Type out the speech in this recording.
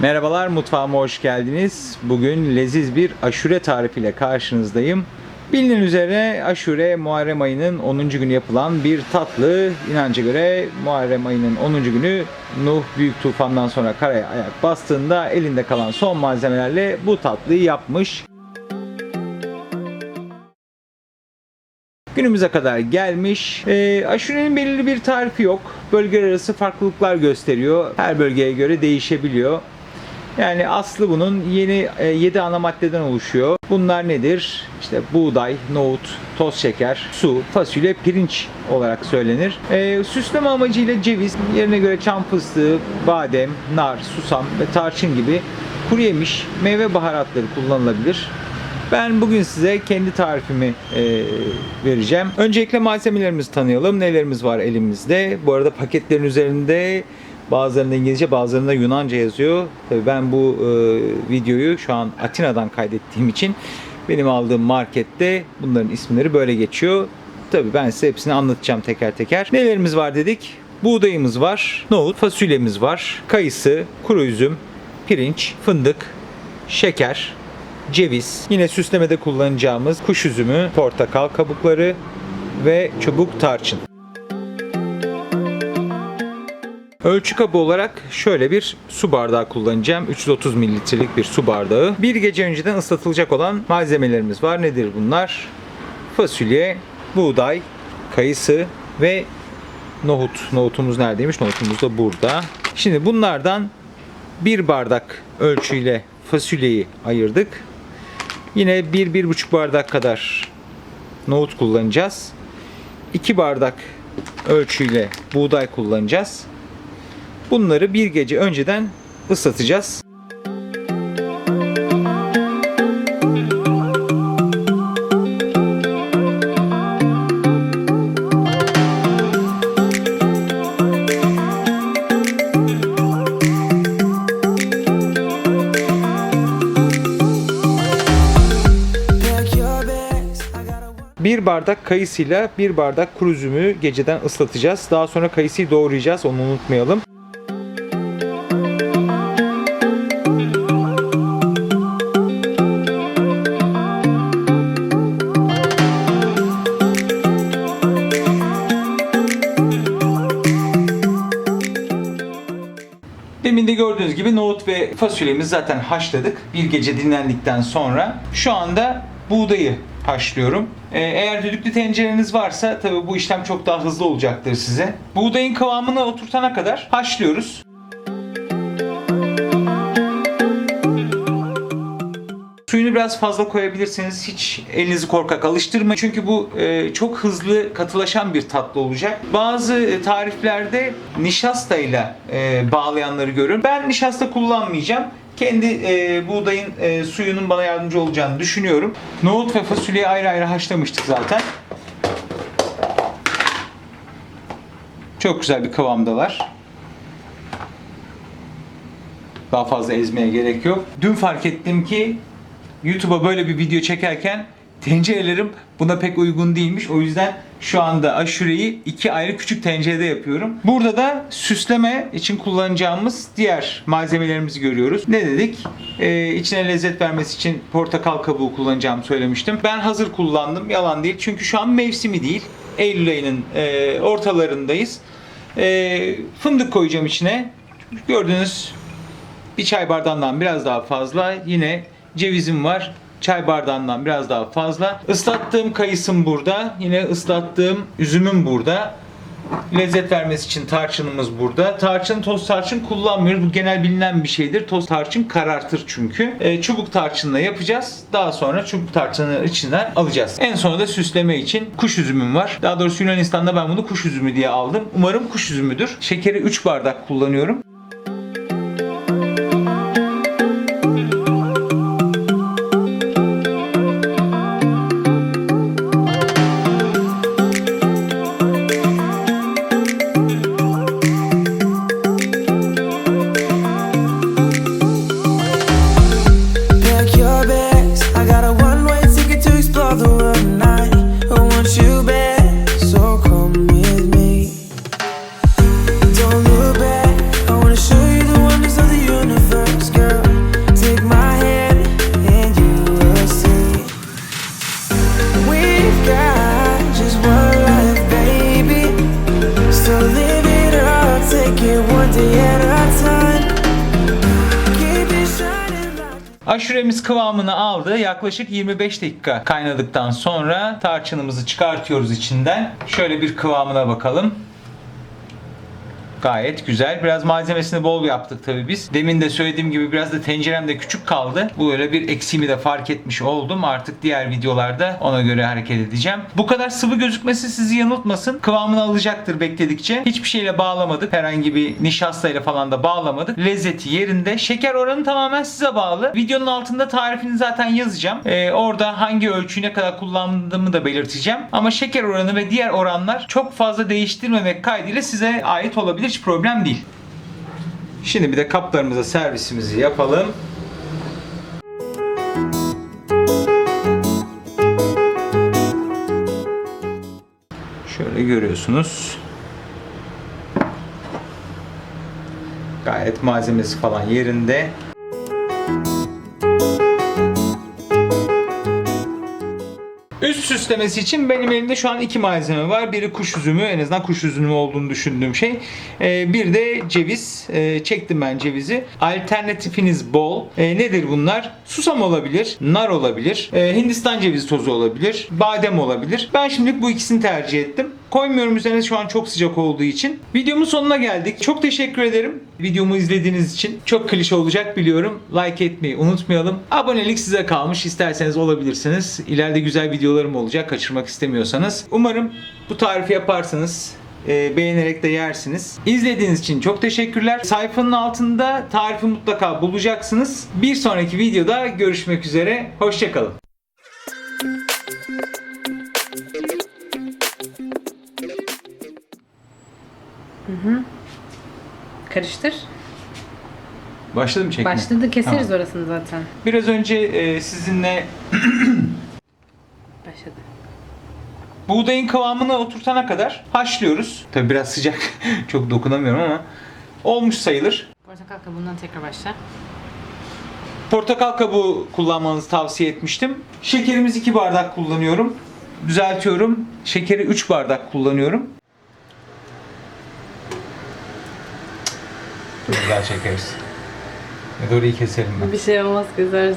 Merhabalar mutfağıma hoş geldiniz. Bugün leziz bir aşure tarifiyle karşınızdayım. Bildiğin üzere aşure Muharrem ayının 10. günü yapılan bir tatlı. İnanca göre Muharrem ayının 10. günü Nuh büyük tufandan sonra karaya ayak bastığında elinde kalan son malzemelerle bu tatlıyı yapmış. Günümüze kadar gelmiş. Ee, aşurenin belirli bir tarifi yok. Bölgeler arası farklılıklar gösteriyor. Her bölgeye göre değişebiliyor. Yani aslı bunun yeni 7 ana maddeden oluşuyor. Bunlar nedir? İşte buğday, nohut, toz şeker, su, fasulye, pirinç olarak söylenir. Ee, süsleme amacıyla ceviz, yerine göre çam fıstığı, badem, nar, susam ve tarçın gibi kuru yemiş, meyve baharatları kullanılabilir. Ben bugün size kendi tarifimi e, vereceğim. Öncelikle malzemelerimizi tanıyalım. Nelerimiz var elimizde? Bu arada paketlerin üzerinde bazılarında İngilizce bazılarında Yunanca yazıyor. Tabii ben bu e, videoyu şu an Atina'dan kaydettiğim için benim aldığım markette bunların isimleri böyle geçiyor. Tabii ben size hepsini anlatacağım teker teker. Nelerimiz var dedik? Buğdayımız var, nohut, fasulyemiz var, kayısı, kuru üzüm, pirinç, fındık, şeker, ceviz, yine süslemede kullanacağımız kuş üzümü, portakal kabukları ve çubuk tarçın. Ölçü kabı olarak şöyle bir su bardağı kullanacağım. 330 mililitrelik bir su bardağı. Bir gece önceden ıslatılacak olan malzemelerimiz var. Nedir bunlar? Fasulye, buğday, kayısı ve nohut. Nohutumuz neredeymiş? Nohutumuz da burada. Şimdi bunlardan bir bardak ölçüyle fasulyeyi ayırdık. Yine 1-1,5 bardak kadar nohut kullanacağız. 2 bardak ölçüyle buğday kullanacağız. Bunları bir gece önceden ıslatacağız. 1 bardak kayısıyla 1 bardak kuru üzümü geceden ıslatacağız. Daha sonra kayısıyı doğrayacağız onu unutmayalım. Demin de gördüğünüz gibi nohut ve fasulyemizi zaten haşladık. Bir gece dinlendikten sonra şu anda buğdayı haşlıyorum. Ee, eğer düdüklü tencereniz varsa tabii bu işlem çok daha hızlı olacaktır size. Buğdayın kıvamını oturtana kadar haşlıyoruz. Suyunu biraz fazla koyabilirsiniz. Hiç elinizi korkak alıştırmayın. Çünkü bu e, çok hızlı katılaşan bir tatlı olacak. Bazı e, tariflerde nişastayla e, bağlayanları görün. Ben nişasta kullanmayacağım. Kendi e, buğdayın e, suyunun bana yardımcı olacağını düşünüyorum. Nohut ve fasulyeyi ayrı ayrı haşlamıştık zaten. Çok güzel bir kıvamdalar. Daha fazla ezmeye gerek yok. Dün fark ettim ki YouTube'a böyle bir video çekerken tencerelerim buna pek uygun değilmiş. O yüzden şu anda aşureyi iki ayrı küçük tencerede yapıyorum. Burada da süsleme için kullanacağımız diğer malzemelerimizi görüyoruz. Ne dedik? Ee, içine lezzet vermesi için portakal kabuğu kullanacağımı söylemiştim. Ben hazır kullandım. Yalan değil. Çünkü şu an mevsimi değil. Eylül ayının e, ortalarındayız. E, fındık koyacağım içine. Gördüğünüz bir çay bardağından biraz daha fazla. Yine cevizim var. Çay bardağından biraz daha fazla. Islattığım kayısım burada. Yine ıslattığım üzümüm burada. Lezzet vermesi için tarçınımız burada. Tarçın, toz tarçın kullanmıyoruz. Bu genel bilinen bir şeydir. Toz tarçın karartır çünkü. E, çubuk tarçınla yapacağız. Daha sonra çubuk tarçını içinden alacağız. En sonra da süsleme için kuş üzümüm var. Daha doğrusu Yunanistan'da ben bunu kuş üzümü diye aldım. Umarım kuş üzümüdür. Şekeri 3 bardak kullanıyorum. Aşuremiz kıvamını aldı. Yaklaşık 25 dakika kaynadıktan sonra tarçınımızı çıkartıyoruz içinden. Şöyle bir kıvamına bakalım. Gayet güzel. Biraz malzemesini bol yaptık tabii biz. Demin de söylediğim gibi biraz da tencerem de küçük kaldı. Bu öyle bir eksiğimi de fark etmiş oldum. Artık diğer videolarda ona göre hareket edeceğim. Bu kadar sıvı gözükmesi sizi yanıltmasın. Kıvamını alacaktır bekledikçe. Hiçbir şeyle bağlamadık. Herhangi bir nişastayla falan da bağlamadık. Lezzeti yerinde. Şeker oranı tamamen size bağlı. Videonun altında tarifini zaten yazacağım. Ee, orada hangi ölçüyü ne kadar kullandığımı da belirteceğim. Ama şeker oranı ve diğer oranlar çok fazla değiştirmemek kaydıyla size ait olabilir. Hiç problem değil. Şimdi bir de kaplarımıza servisimizi yapalım. Şöyle görüyorsunuz. Gayet malzemesi falan yerinde. Süslemesi için benim elimde şu an iki malzeme var. Biri kuş üzümü, en azından kuş üzümü olduğunu düşündüğüm şey. Ee, bir de ceviz. Ee, çektim ben cevizi. Alternatifiniz bol. Ee, nedir bunlar? Susam olabilir, nar olabilir, ee, Hindistan cevizi tozu olabilir, badem olabilir. Ben şimdilik bu ikisini tercih ettim. Koymuyorum üzerine şu an çok sıcak olduğu için. Videomun sonuna geldik. Çok teşekkür ederim videomu izlediğiniz için. Çok klişe olacak biliyorum. Like etmeyi unutmayalım. Abonelik size kalmış. İsterseniz olabilirsiniz. İleride güzel videolarım olacak kaçırmak istemiyorsanız. Umarım bu tarifi yaparsınız. Ee, beğenerek de yersiniz. İzlediğiniz için çok teşekkürler. Sayfanın altında tarifi mutlaka bulacaksınız. Bir sonraki videoda görüşmek üzere. Hoşçakalın. Karıştır. Başladı mı çekmeye? Başladı keseriz Tamam. orasını zaten. Biraz önce e, sizinle Başladı. buğdayın kıvamını oturtana kadar haşlıyoruz. Tabi biraz sıcak. Çok dokunamıyorum ama olmuş sayılır. Portakal kabuğundan tekrar başla. Portakal kabuğu kullanmanızı tavsiye etmiştim. Şekerimiz 2 bardak kullanıyorum. Düzeltiyorum. Şekeri 3 bardak kullanıyorum. Çok güzel çekeriz. Ya da orayı keselim ben. Bir şey olmaz keseriz.